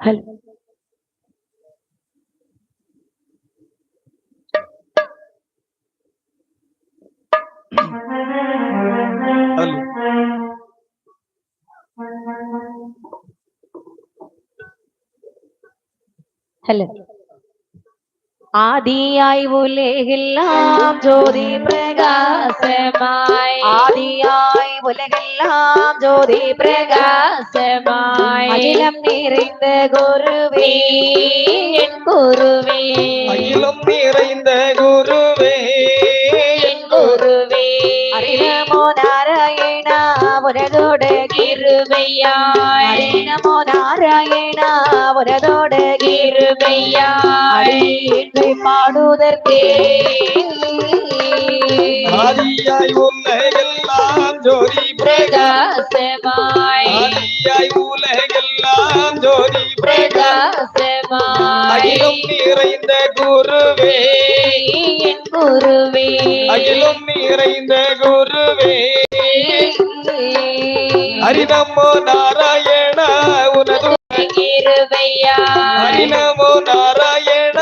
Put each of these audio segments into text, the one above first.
Hello hello hello ஆதியாய் உலகெல்லாம் ஜோதி பிரகாசமாய் ஆதியாய் உலகெல்லாம் ஜோதி பிரகாசமாய் அகிலம் நிறைந்த குருவே என் குருவே. அகிலம் நிறைந்த குருவே. என் குருவே. அரிநமோ நாராயணா உனதோட கிருபையாய். நமோ நாராயணா உனதோட கிருபையாய். என்று பாடுவதற்கே. ஆதியாய் உலகெல்லாம் ஜோதி பிரகாசமாய். ஆதியாய் உலகெல்லாம் ஜோதி பிரகாசமாய். அகிலம் நிறைந்த குருவே. என் குருவே. அகிலம் நிறைந்த குருவே. ஹரிநமோ நாராயண உனது கிருபையாய் ஹரிநமோ நாராயண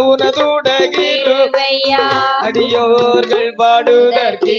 உனதுடகிரு கிருபையாய் அடியோர்கள் பாடுதற்கே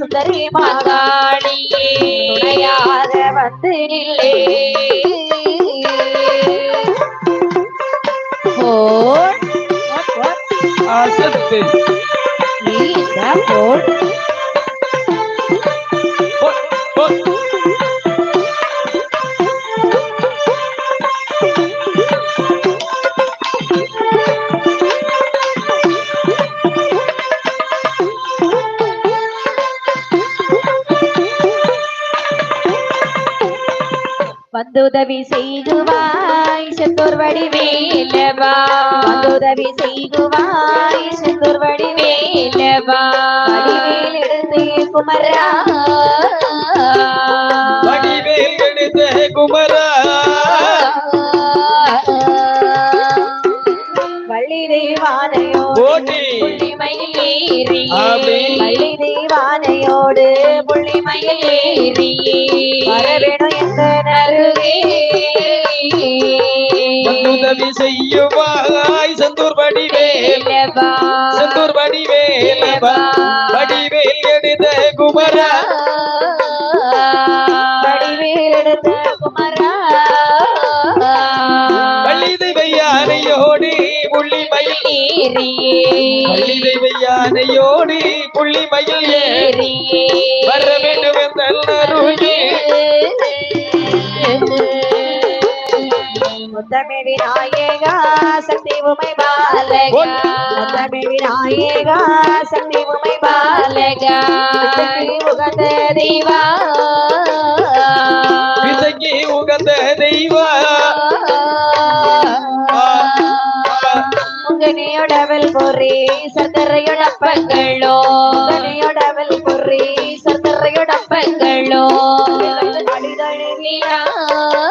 சுந்தரி மகாளியே துணையாக வந்து நில்லே போல் அசத்து நீ இந்த போல் வந்துதவி செய்குவாய் செந்தூர் வடிவேலவா. வந்துதவி செய்குவாய் செந்தூர் வடிவேலவா. வடிவேல் எடுத்து குமரா. வடிவேல் எடுத்த குமரா. வள்ளி தெய்வானையோடு ஓடி. புள்ளிமயில் ஏறி ஆமென். வள்ளி தெய்வானையோடு புள்ளிமயில் ஏறி வரவேணும் புள்ளிமயில் ஏறியே. தெய்வையானையோடு புள்ளிமயில் ஏறி ஏறியே. வர வேண்டும் என்ற முத்தமே விநாயகா சக்தி உமை பாலகா. முத்தமே விநாயகா சக்தி உமை பாலகா. உகந்த தெய்வா. முந்தனையோடவல் பொறி சர்க்கரையுடப்பங்களோ முந்தனையோடவல் பொறி சர்க்கரையுடப்பங்களோ அடிதழுவினா தகதி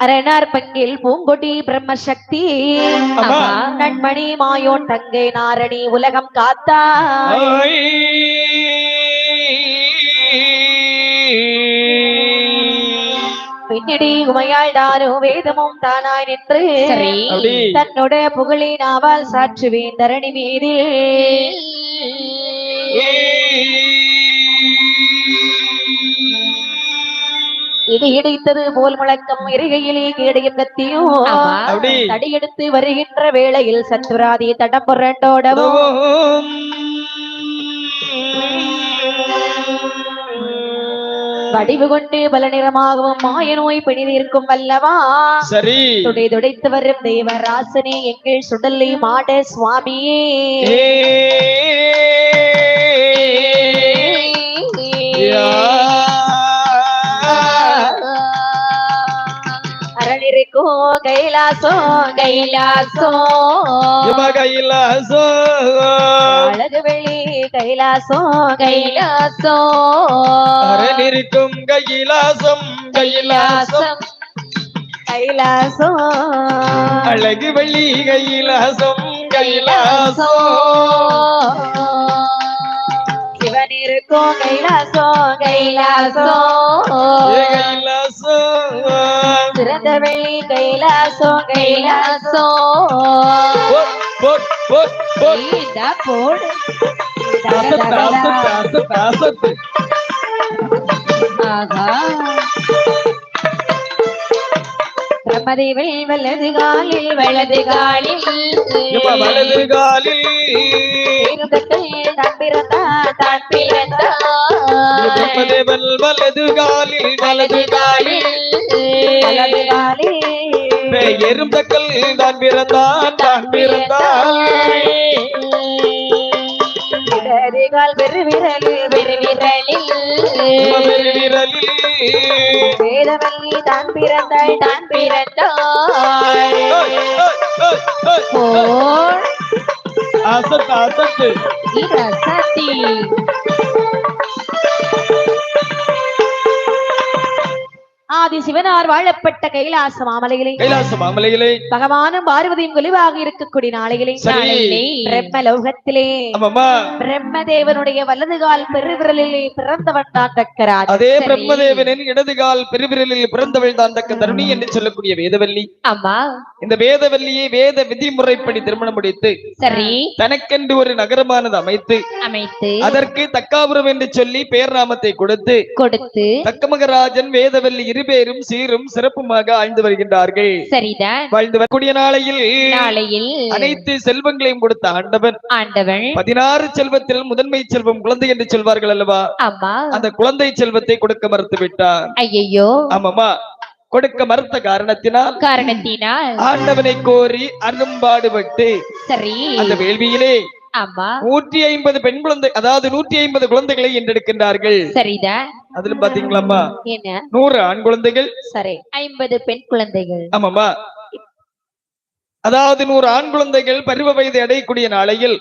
அரணார் பங்கில் பூங்கொடி பிரம்மசக்தி ஆமா. நன்மணி மாயோன் தங்கை நாரணி உலகம் காத்தா ஆய். பின்னடி உமையாள் தானோ வேதமும் தானாய் நின்று அப்படி. தன்னோட புகழினாவால் சாற்றுவேன் தரணி மீது இடி இடித்தது போல் முழக்கம் இருகையிலே கேடையும் கத்தியும். தடியெடுத்து வருகின்ற வேளையில் சத்துராதி தடம் புரண்டோடவும். வடிவு கொண்டு பல நிறமாகவும் மாய நோய் பிணிதீர்க்கும் வல்லவா சரி துடை துடைத்து வரும் தேவராசனே எங்கள் சுடலை மாட சுவாமியே கைலாசோ கைலாசோ. கைலாசோ. அழகு வெளி கைலாசோ கைலாசோ. அரணிருக்கும் கைலாசம் கைலாசம். கைலாசோ. அழகு வெள்ளி கைலாசம் கைலாசோ. சிவன் இருக்கும் கைலாசோ கைலாசோ ஏ கைலாசோ சிறந்த வெள்ளி கைலாசோ பிரம்மதேவல் வலது காலில் வலது காலில் வலது காலில் வலது காலில் வலது காலில் வலது காலில் தான் பிறந்தான் தான் பிறந்தான். இடது கால் பெருவிரலில் பெருவிரலில் வேதவல்லி தான் பிறந்தாள் தான் ஏய், ஏய், ஏய். போல் அசத்து ஆதி சிவனார் வாழப்பட்ட கைலாச மாமலையிலே. கைலாச மாமலையிலே. பகவானும் பார்வதியும் குழுவாக இருக்கக்கூடிய நாளையிலே. பிரம்ம லோகத்திலே பிரம்மதேவனுடைய வலது கால் பெருவிரலிலே பிறந்தவன் தான் தக்கராஜ் அதே பிரம்மதேவனின் இடது கால் பெருவிரலில் பிறந்தவள் தான் தக்க தருணி என்று சொல்லக்கூடிய வேதவல்லி. ஆமா. இந்த வேதவல்லியை வேத விதிமுறைப்படி திருமணம் முடித்து சரி. தனக்கென்று ஒரு நகரமானது அமைத்து அமைத்து அதற்கு தக்காபுரம் என்று சொல்லி பேர் நாமத்தை கொடுத்து கொடுத்து தக்கமகராஜன் வேதவல்லி இருபேரும் சீரும் சிறப்புமாக ஆழ்ந்து வருகின்றார்கள். சரிதான். வாழ்ந்து வரக்கூடிய நாளையில் நாளையில் அனைத்து செல்வங்களையும் கொடுத்த ஆண்டவன். ஆண்டவன். பதினாறு செல்வத்தில் முதன்மை செல்வம் குழந்தை என்று சொல்வார்கள் அல்லவா? ஆமா. அந்த குழந்தை செல்வத்தை கொடுக்க மறுத்து விட்டார். ஐயையோ. ஆமாமா கொடுக்க மறுத்த காரணத்தினால் காரணத்தினால் ஆண்டவனை கோரி அரும்பாடுபட்டு சரி. அந்த வேள்வியிலே நூற்றி ஐம்பது பெண் குழந்தை அதாவது நூற்றி ஐம்பது குழந்தைகளை என்றெடுக்கின்றார்கள். சரிதான் அதிலும் பாத்தீங்களாம்மா? என்ன? நூறு ஆண் குழந்தைகள். சரி. ஐம்பது பெண் குழந்தைகள். ஆமாமா அதாவது நூறு ஆண் குழந்தைகள் பருவ வயதை அடையக்கூடிய நாளையில்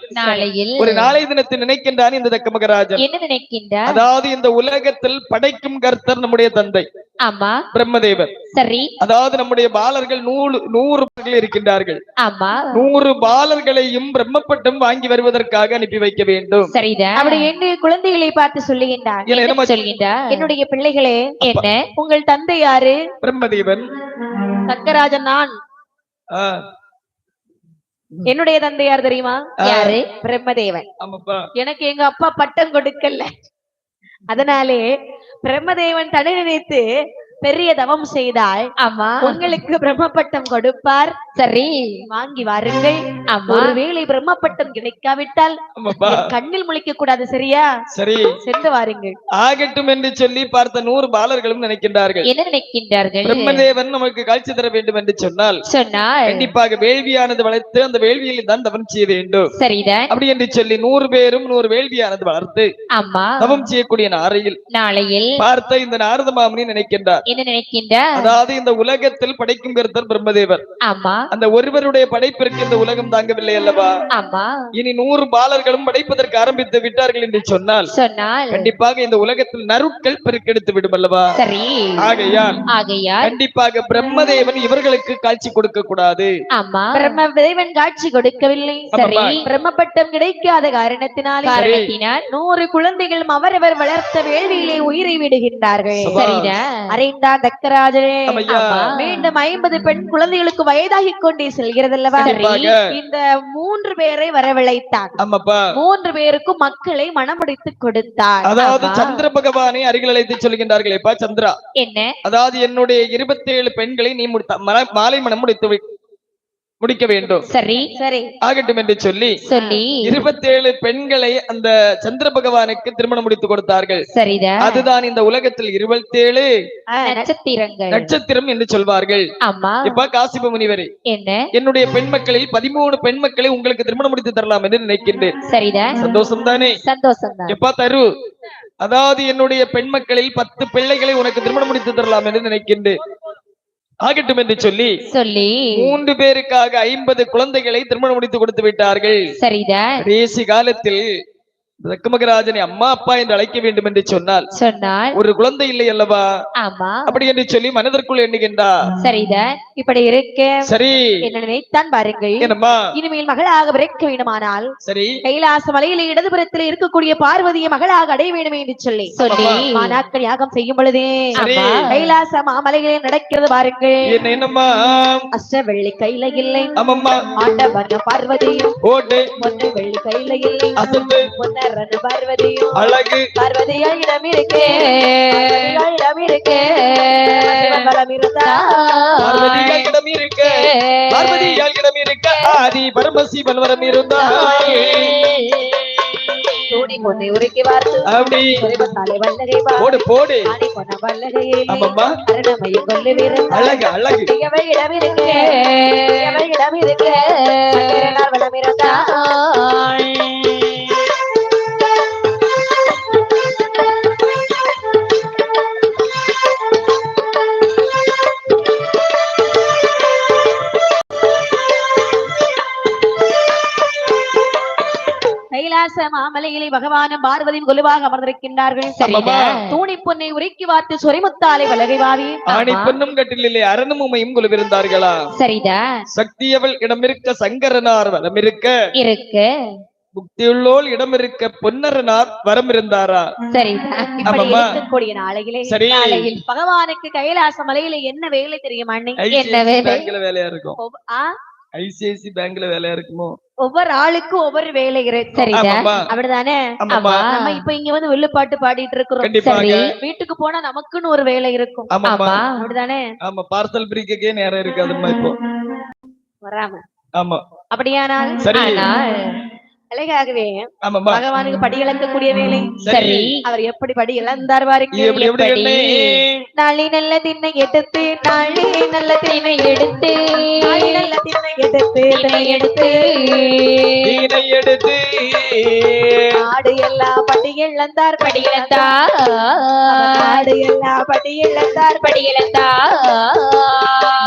ஒரு நாளை தினத்தை நினைக்கின்றான் இந்த தக்க மகராஜன். என்ன நினைக்கின்றார்? அதாவது இந்த உலகத்தில் படைக்கும் கர்த்தர் நம்முடைய தந்தை. ஆமா. பிரம்மதேவர் சரி. அதாவது நம்முடைய பாலர்கள் நூறு நூறு இருக்கின்றார்கள். ஆமா. நூறு பாலர்களையும் பிரம்மப்பட்டம் வாங்கி வருவதற்காக அனுப்பி வைக்க வேண்டும். சரிதான். அப்படி என்று குழந்தைகளை பார்த்து சொல்லுகின்றார். என்னுடைய பிள்ளைகளே என்ன? உங்கள் தந்தை யாரு? பிரம்மதேவன். தக்கராஜன் நான். என்னுடைய தந்தை யார் தெரியுமா. யாரு? பிரம்மதேவன். எனக்கு எங்க அப்பா பட்டம் கொடுக்கல. அதனாலே பிரம்மதேவன் தடை நினைத்து பெரிய தவம் செய்தால் ஆமா. உங்களுக்கு பிரம்ம பட்டம் கொடுப்பார். சரி. வாங்கி வாருங்கள். ஒருவேளை பிரம்மப்பட்டம் கிடைக்காவிட்டால் ஆமாப்பா. என் கண்ணில் முழிக்க கூடாது சரியா? சரி. சென்று வாருங்கள். ஆகட்டும் என்று சொல்லி பார்த்த நூறு பாலர்களும் நினைக்கின்றார்கள். என்ன நினைக்கின்றார்கள்? பிரம்மதேவன் நமக்கு காட்சி தர வேண்டும் என்று சொன்னால் சொன்னால். கண்டிப்பாக வேள்வியானது வளர்த்து அந்த வேள்வியில் தான் தவம் செய்ய வேண்டும். சரிதான். அப்படி என்று சொல்லி நூறு பேரும் நூறு வேள்வியானது வளர்த்து ஆமா. தவம் செய்யக்கூடிய நாரையில் நாளையில் பார்த்த இந்த நாரத மாமனி நினைக்கின்றார். என்ன நினைக்கின்றார்? அதாவது இந்த உலகத்தில் படைக்கும் கருத்தர் பிரம்மதேவர். ஆமா. அந்த ஒருவருடைய படைப்பிற்கு இந்த உலகம் தாங்கவில்லை அல்லவா? ஆமா. இனி நூறு பாலர்களும் படைப்பதற்கு ஆரம்பித்து விட்டார்கள் என்று சொன்னால் சொன்னால் கண்டிப்பாக இந்த உலகத்தில் நருட்கள் பெருக்கெடுத்து விடும் அல்லவா? சரி. ஆகையால் ஆகையால் கண்டிப்பாக பிரம்மதேவன் இவர்களுக்கு காட்சி கொடுக்க கூடாது. ஆமா. பிரம்ம தேவன் காட்சி கொடுக்கவில்லை. சரி. பிரம்மப்பட்டம் கிடைக்காத காரணத்தினாலே காரணத்தினால் நூறு குழந்தைகளும் அவரவர் வளர்த்த வேள்வியிலே உயிரை விடுகின்றார்கள். சரிதான். அறைந்தார் தக்கராஜரே. மீண்டும் ஐம்பது பெண் குழந்தைகளுக்கு வயதாகி கொண்டே செல்கிறதல்லவா? இந்த மூன்று பேரை வரவழைத்தார் மூன்று பேருக்கும் மக்களை மனமுடித்து கொடுத்தார் அதாவது. சந்திர பகவானை அருகில் அழைத்து சொல்கின்றார்கள் சந்திரா. என்ன? அதாவது என்னுடைய இருபத்தி ஏழு பெண்களை நீ மல- மனம் முடித்து வை- முடிக்க வேண்டும். சரி. சரி. ஆகட்டும் என்று சொல்லி சொல்லி இருபத்தேழு பெண்களை அந்த சந்திர பகவானுக்கு திருமணம் முடித்து கொடுத்தார்கள். சரிதான் அதுதான் இந்த உலகத்தில் இருபத்தேழு நட்சத்திரங்கள். நட்சத்திரம் என்று சொல்வார்கள். ஆமா. இப்ப காசிப முனிவரே. என்ன? என்னுடைய பெண் மக்களில் பதிமூணு பெண் மக்களை உங்களுக்கு திருமணம் முடித்து தரலாம் என்று நினைக்கின்றேன். சரிதான் சந்தோஷம் தானே சந்தோஷம் தான் எப்பா தரு. அதாவது என்னுடைய பெண் மக்களில் பத்து பிள்ளைகளை உனக்கு திருமணம் முடித்து தரலாம் என்று நினைக்கின்றேன். ஆகட்டும் என்று சொல்லி சொல்லி மூன்று பேருக்காக ஐம்பது குழந்தைகளை திருமணம் முடித்து கொடுத்து விட்டார்கள். சரிதான் கடைசி காலத்தில் ரக்கமகராஜனை அம்மா அப்பா என்று அழைக்க வேண்டும் என்று சொன்னால் சொன்னால் ஒரு குழந்தை இல்லை அல்லவா? ஆமா. அப்படி என்று சொல்லி மனதிற்குள் எண்ணுகின்றார் சரிதான் இப்படி இருக்க சரி. என்ன நினைத்தான் பாருங்கள். என்னம்மா? இனிமேல் மகளாக பிறக்க வேண்டுமானால் சரி. கைலாச மலையில இடதுபுறத்தில் இருக்கக்கூடிய பார்வதியை மகளாக அடைய வேண்டும் என்று சொல்லி. சொல்லி. மானாக்கள் யாகம் செய்யும் பொழுதே கைலாச மாமலைகளில் நடக்கிறது பாருங்கள். என்ன என்னம்மா? அஷ்ட வெள்ளி கையில இல்லை. ஆமாம்மா. ஆண்டவன் பார்வதியும் பொண்ணு வெள்ளி கையில இல்லை. பொன்னரன் பார்வதியும் அழகு. பார்வதியாயிடம் இருக்கே பார்வதியாயிடம் இருக்கே பலம் இருந்தா. பார்வதியாளிடம் இருக்க பார்வதியாளிடம் இருக்க ஆதி பரமசிவன் வரம் இருந்தால் தூணி பொண்ணை உருக்கி வார்த்து. அப்படி. தலைவத்தாலே வல்லகை போடு போடு. ஆணி பொன்ன வல்லகையே ஆமாம்மா. அருணமையும் கொல்லு வீரன் அழகு அழகு. தீயவை இடம் இருக்கே தீயவை இடம் இருக்கே சங்கரனால் வளம் இருந்தா கைலாச மாமலையிலே பகவானும் பார்வதியும் கொலுவாக அமர்ந்திருக்கின்றார்கள். தூணி பொன்னை உருக்கி வார்த்து சொரிமுத்தாலை வலகை வாவி ஆணி. பெண்ணும் கட்டிலே அரணும் உமையும் குழுவிருந்தார்களா? சரிதான் சக்தியவள் இடமிருக்க சங்கரனார் வரம் இருக்க. இருக்கு புக்தியுள்ளோள் இடமிருக்க பொன்னரனார் வரம் இருந்தாரா ஆமாம்மா. இருக்கக்கூடிய நாளையிலே சரி. பகவானுக்கு கைலாச மலையில என்ன வேலை தெரியுமா என்ன வேலை? வேலையா இருக்கும்? ஐசிஐசி பேங்க்ல வேலையா இருக்குமோ? ஒவ்வொரு ஆளுக்கும் ஒவ்வொரு வேலை ஆமாம்மா. அப்படிதானே? ஆமா. நம்ம இப்ப இங்க வந்து வில்லுப்பாட்டு பாடிட்டு இருக்கிறோம். சரி வீட்டுக்கு போனா நமக்குன்னு ஒரு வேலை இருக்கும். ஆமா அப்படிதானே? ஆமா பார்சல் பிரிக்கக்கே நேரம் இருக்காதும்மா இப்போ. வராம. ஆமா. அப்படியானால் சரி. அழகாகவே பகவானுக்கு படி இழக்கக்கூடிய வேலை. சரி. அவர் எப்படி படி இழந்தார்? நாளை நல்ல திண்ணை எடுத்து நாளை நல்ல திண்ணை எடுத்து நல்ல திண்ணை எடுத்து திண்ணை எடுத்து. தீனை எடுத்து. நாடு எல்லாம் படி இழந்தார் படி படியிழந்தா நாடு எல்லாம் படி இழந்தார் படி படியிழந்தா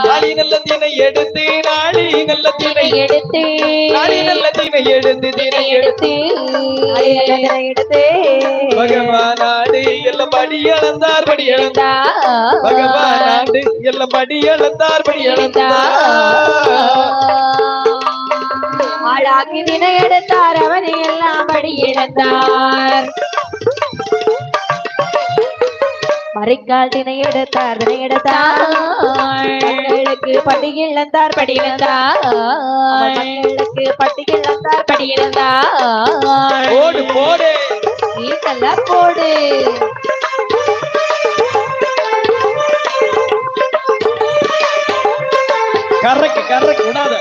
நாளி நல்ல தீனை எடுத்து நாளி நல்ல தீனை எடுத்து. நாளி நல்ல தீனை எடுத்து தீனை எடுத்து திண்ணை எடுத்து பகவான் நாடு எல்லாம் படி இழந்தார் படி இழந்தார் பகவான் நாடு எல்லாம் படி இழந்தார் படி இழந்தார் ஆளாக்கி தினை எடுத்தார் அவனை எல்லாம் படி இழந்தார். மறைக்கால் தினை எடுத்தார் தினை எடுத்தார் மக்களுக்கு படி இழந்தார். படி இழந்தார். அவர் கொண்டிருந்தாள் போடு போடு. நீக்கெல்லாம் போடு. கரக்கு கரக்கு விடாத.